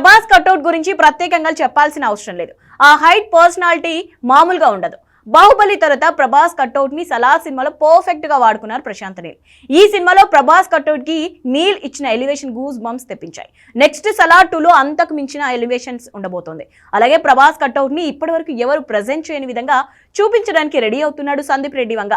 Prabhas cutout గురించి ప్రత్యేకంగా చెప్పాల్సిన అవసరం లేదు. ఆ హైట్ పర్సనాలిటీ మామూలుగా ఉండదు. బాహుబలి తర్వాత ప్రభాస్ కట్అవుట్ని సలా సినిమాలో పర్ఫెక్ట్గా వాడుకున్నారు ప్రశాంత్ నీల్. ఈ సినిమాలో ప్రభాస్ కట్అవుట్కి నీల్ ఇచ్చిన ఎలివేషన్ గూస్ బంప్స్ తెప్పించాయి. నెక్స్ట్ సలా టూలో అంతకు మించిన ఎలివేషన్స్ ఉండబోతోంది. అలాగే ప్రభాస్ కట్అవుట్ని ఇప్పటి వరకు ఎవరు ప్రజెంట్ చేయని విధంగా చూపించడానికి రెడీ అవుతున్నాడు సందీప్ రెడ్డి వంగ.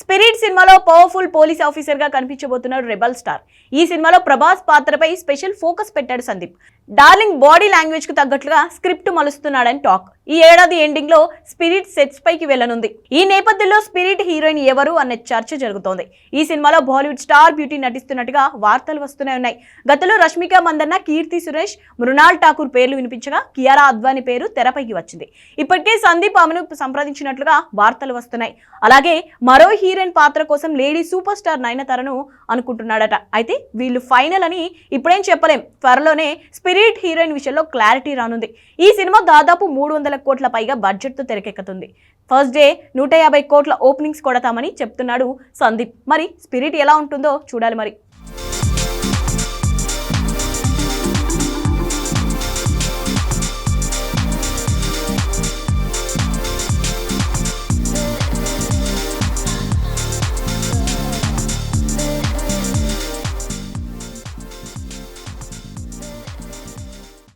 స్పిరిట్ సినిమాలో పవర్ఫుల్ పోలీస్ ఆఫీసర్గా కనిపించబోతున్నాడు రెబల్ స్టార్. ఈ సినిమాలో ప్రభాస్ పాత్రపై స్పెషల్ ఫోకస్ పెట్టాడు సందీప్. డార్లింగ్ బాడీ లాంగ్వేజ్కు తగ్గట్లుగా స్క్రిప్ట్ మలుస్తున్నాడని టాక్. ఈ ఏడాది ఎండింగ్లో స్పిరిట్ సెట్స్ పైకి వెళ్ళనుంది. ఈ నేపథ్యంలో స్పిరిట్ హీరోయిన్ ఎవరు అనే చర్చ జరుగుతోంది. ఈ సినిమాలో బాలీవుడ్ స్టార్ బ్యూటీ నటిస్తున్నట్టుగా వార్తలు వస్తూనే ఉన్నాయి. గతంలో రష్మిక మందన్న కీర్తి సురేష్ మృణాల్ ఠాకూర్ పేర్లు వినిపించగా కియారా అద్వాని పేరు తెరపైకి వచ్చింది. ఇప్పటికే సందీప్ ఆమెను సంప్రదించినట్లుగా వార్తలు వస్తున్నాయి. అలాగే మరో హీరోయిన్ పాత్ర కోసం లేడీ సూపర్ స్టార్ నయనతారను అనుకుంటున్నాడట. అయితే వీళ్ళు ఫైనల్ అని ఇప్పుడేం చెప్పలేం. త్వరలోనే స్పిరిట్ హీరోయిన్ విషయంలో క్లారిటీ రానుంది. ఈ సినిమా దాదాపు మూడు వందల వందల కోట్ల పైగా బడ్జెట్తో తెరకెక్కుతుంది. ఫస్ట్ డే నూట యాభై కోట్ల ఓపెనింగ్స్ కొడతామని చెప్తున్నాడు సందీప్. మరి స్పిరిట్ ఎలా ఉంటుందో చూడాలి మరి.